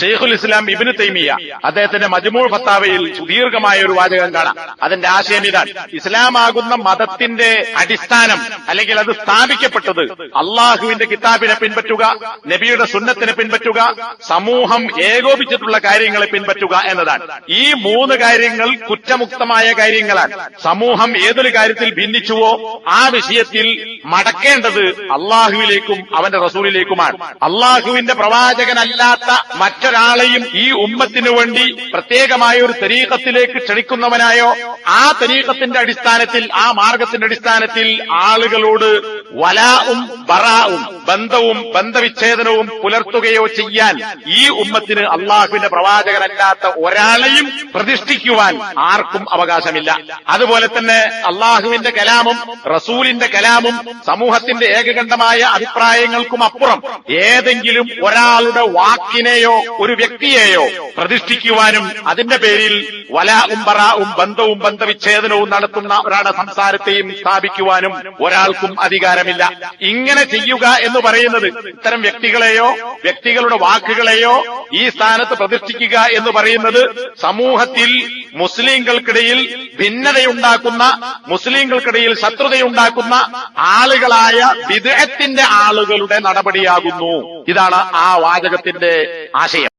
ഷെയ്ഖുൽ ഇസ്ലാം ഇബിന് തൈമിയ അദ്ദേഹത്തിന്റെ മജ്മൂൾ ഫത്താവയിൽ സുദീർഘമായ ഒരു വാചകം കാണാം. അതിന്റെ ആശയം ഇതാണ്. ഇസ്ലാമാകുന്ന മതത്തിന്റെ അടിസ്ഥാനം അല്ലെങ്കിൽ അത് സ്ഥാപിക്കപ്പെട്ടത് അള്ളാഹുവിന്റെ കിതാബിനെ പിൻപറ്റുക നബിയുടെ സുന്നത്തിനെ പിൻപറ്റുക സമൂഹം ഏകോപിച്ചിട്ടുള്ള കാര്യങ്ങളെ പിൻപറ്റുക എന്നതാണ്. ഈ മൂന്ന് കാര്യങ്ങൾ കുറ്റമുക്തമായ കാര്യങ്ങളാണ്. സമൂഹം ഏതൊരു കാര്യത്തിൽ ഭിന്നിച്ചുവോ ആ വിഷയത്തിൽ മടക്കേണ്ടത് അള്ളാഹുവിലേക്കും അവന്റെ റസൂലിലേക്കുമാണ്. അള്ളാഹുവിന്റെ പ്രവാചകനല്ലാത്ത മറ്റൊരാളെയും ഈ ഉമ്മത്തിനു വേണ്ടി പ്രത്യേകമായ ഒരു തരീഖത്തിലേക്ക് ക്ഷണിക്കുന്നവനായോ? ആ തരീഖത്തിന്റെ അടിസ്ഥാനത്തിൽ ആ മാർഗത്തിന്റെ അടിസ്ഥാനത്തിൽ ആളുകളോട് വലാവും ബറാവും ബന്ധവും ബന്ധവിച്ഛേദനവും പുലർത്തുകയോ ചെയ്യാൻ ഈ ഉമ്മത്തിന് അള്ളാഹുവിന്റെ പ്രവാചകനല്ലാത്ത ഒരാളെയും പ്രതിഷ്ഠിക്കുവാൻ ആർക്കും അവകാശമില്ല. അതുപോലെ തന്നെ അള്ളാഹുവിന്റെ കലാമും റസൂലിന്റെ കലാമും സമൂഹത്തിന്റെ ഏകകണ്ഠമായ അഭിപ്രായങ്ങൾക്കും അപ്പുറം ഏതെങ്കിലും ഒരാളുടെ വാക്കിനെയോ ഒരു വ്യക്തിയെയോ പ്രതിഷ്ഠിക്കുവാനും അതിന്റെ പേരിൽ വലാവും പറാവും ബന്ധവും ബന്ധവിച്ഛേദനവും നടത്തുന്ന ഒരാളുടെ സംസാരത്തെയും സ്ഥാപിക്കുവാനും ഒരാൾക്കും അധികാരമില്ല. ഇങ്ങനെ ചെയ്യുക എന്ന് പറയുന്നത് ഇത്തരം വ്യക്തികളെയോ വ്യക്തികളുടെ വാക്കുകളെയോ ഈ സ്ഥാനത്ത് പ്രതിഷ്ഠിക്കുക എന്ന് പറയുന്നത് സമൂഹത്തിൽ മുസ്ലിങ്ങൾക്കിടയിൽ ഭിന്നതയുണ്ടാക്കുന്ന മുസ്ലിങ്ങൾക്കിടയിൽ ശത്രുതയുണ്ടാക്കുന്ന ആളുകളായ വിദേഹത്തിന്റെ ആളുകളുടെ നടപടിയാകുന്നു. ഇതാണ് ആ വാചകത്തിന്റെ ആശയം.